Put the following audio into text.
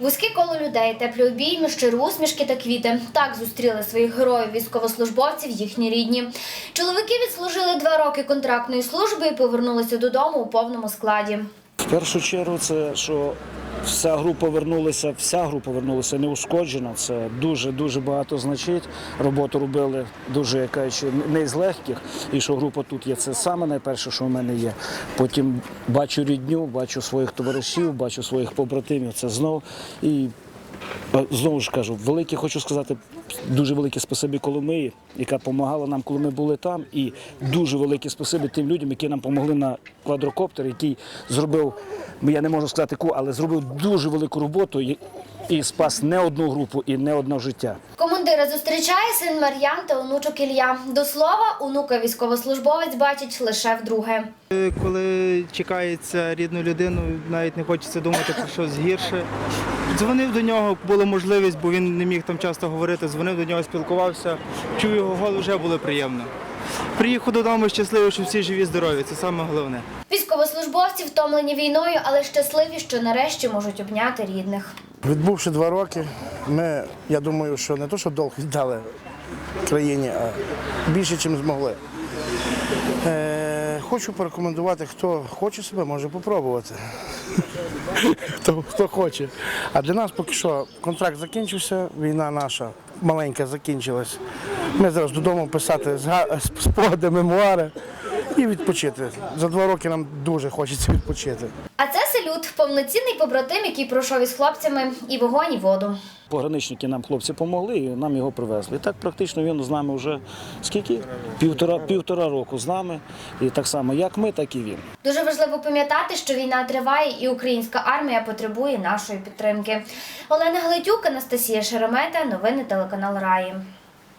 Вузьке коло людей, теплі обійми, щирі усмішки та квіти. Так зустріли своїх героїв військовослужбовців їхні рідні. Чоловіки відслужили два роки контрактної служби і повернулися додому у повному складі. В першу чергу, це що вся група вернулася, вся група вернулася неушкоджена. Це дуже дуже багато значить. Роботу робили дуже я кажучи, не з легких. І що група тут є, це саме найперше, що в мене є. Потім бачу рідню, бачу своїх товаришів, бачу своїх побратимів. Це знов і. е, Знову ж кажу, велике хочу сказати, дуже велике спасибі Коломиї, яка допомагала нам, коли ми були там, і дуже велике спасибі тим людям, які нам допомогли на квадрокоптер, який зробив, ну, я не можу сказати яку, але зробив дуже велику роботу і, і спас не одну групу і не одне життя. Командира зустрічає син Мар'ян та онучок Ілля. До слова, онука військовослужбовець бачить лише вдруге. Коли чекається рідну людину, навіть не хочеться думати про щось гірше. Дзвонив до нього, була можливість, бо він не міг там часто говорити. Дзвонив до нього, спілкувався, чув його голос, вже було приємно. Приїхав додому щасливий, що всі живі, здорові. Це саме головне. Військовослужбовці втомлені війною, але щасливі, що нарешті можуть обняти рідних. Відбувши два роки, ми, я думаю, що не то, що долг віддали країні, а більше, ніж змогли. Е, хочу порекомендувати, хто хоче себе, може попробувати. хто, хто хоче. А для нас поки що контракт закінчився, війна наша маленька закінчилась. Ми зараз додому писати спогади, мемуари і відпочити. За два роки нам дуже хочеться відпочити. А це селют, повноцінний побратим, який пройшов із хлопцями і вогонь, і воду. Пограничники нам хлопці допомогли і нам його привезли. І так практично він з нами вже скільки? Півтора, півтора року з нами. І так само, як ми, так і він. Дуже важливо пам'ятати, що війна триває, і українська армія потребує нашої підтримки. Олена Гледюк, Анастасія Шеремета, новини телеканал Раї.